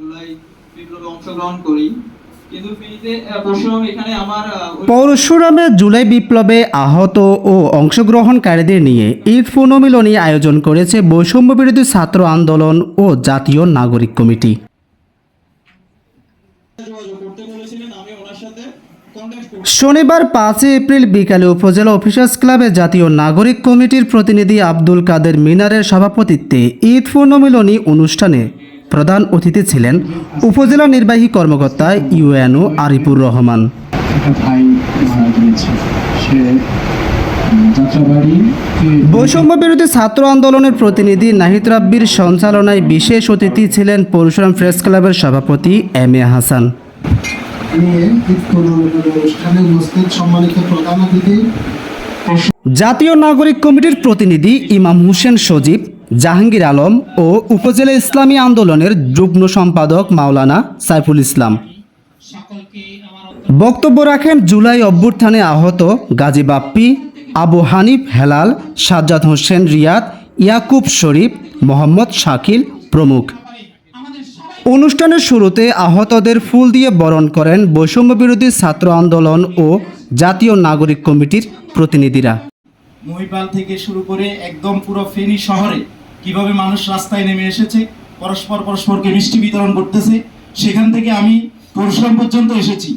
জুলাই বিপ্লবে অংশগ্রহণ করি। কিন্তু ফেনীতে আহ, পরশুরাম জুলাই বিপ্লবে আহত ও অংশগ্রহণকারীদের নিয়ে ঈদ পুনর্মিলনী আয়োজন করেছে বৈষম্য বিরোধী ছাত্র আন্দোলন ও জাতীয় নাগরিক কমিটি। শনিবার পাঁচই এপ্রিল বিকালে উপজেলা অফিসার্স ক্লাবে জাতীয় নাগরিক কমিটির প্রতিনিধি আব্দুল কাদের মিনারের সভাপতিত্বে ঈদ পুনর্মিলনী অনুষ্ঠানে প্রধান অতিথি ছিলেন উপজেলা নির্বাহী কর্মকর্তা ইউএনও আরিফুর রহমান। বৈষম্য বিরোধী ছাত্র আন্দোলনের প্রতিনিধি নাহিদ রাব্বির সঞ্চালনায় বিশেষ অতিথি ছিলেন পরশুরাম প্রেস ক্লাবের সভাপতি এম এ হাসান। জাতীয় নাগরিক কমিটির প্রতিনিধি ইমাম হোসেন সজীব জাহাঙ্গীর আলম ও উপজেলা ইসলামী আন্দোলনের যুগ্ম সম্পাদক মাওলানা সাইফুল ইসলাম। বক্তব্য রাখেন জুলাই অভ্যুত্থানে আহত গাজী বাপ্পি, আবু হানিফ হেলাল, সাজ্জাদ হোসেন রিয়াদ, ইয়াকুব শরীফ, মোহাম্মদ শাকিল প্রমুখ। অনুষ্ঠানের শুরুতে আহতদের ফুল দিয়ে বরণ করেন বৈষম্য বিরোধী ছাত্র আন্দোলন ও জাতীয় নাগরিক কমিটির প্রতিনিধিরা। মহিপাল থেকে শুরু করে একদম পুরো ফেনী শহরে কীভাবে মানুষ রাস্তায় নেমে এসেছে, পরস্পর পরস্পরকে মিষ্টি বিতরণ করতেছে, সেখান থেকে আমি পরশুরাম পর্যন্ত এসেছি।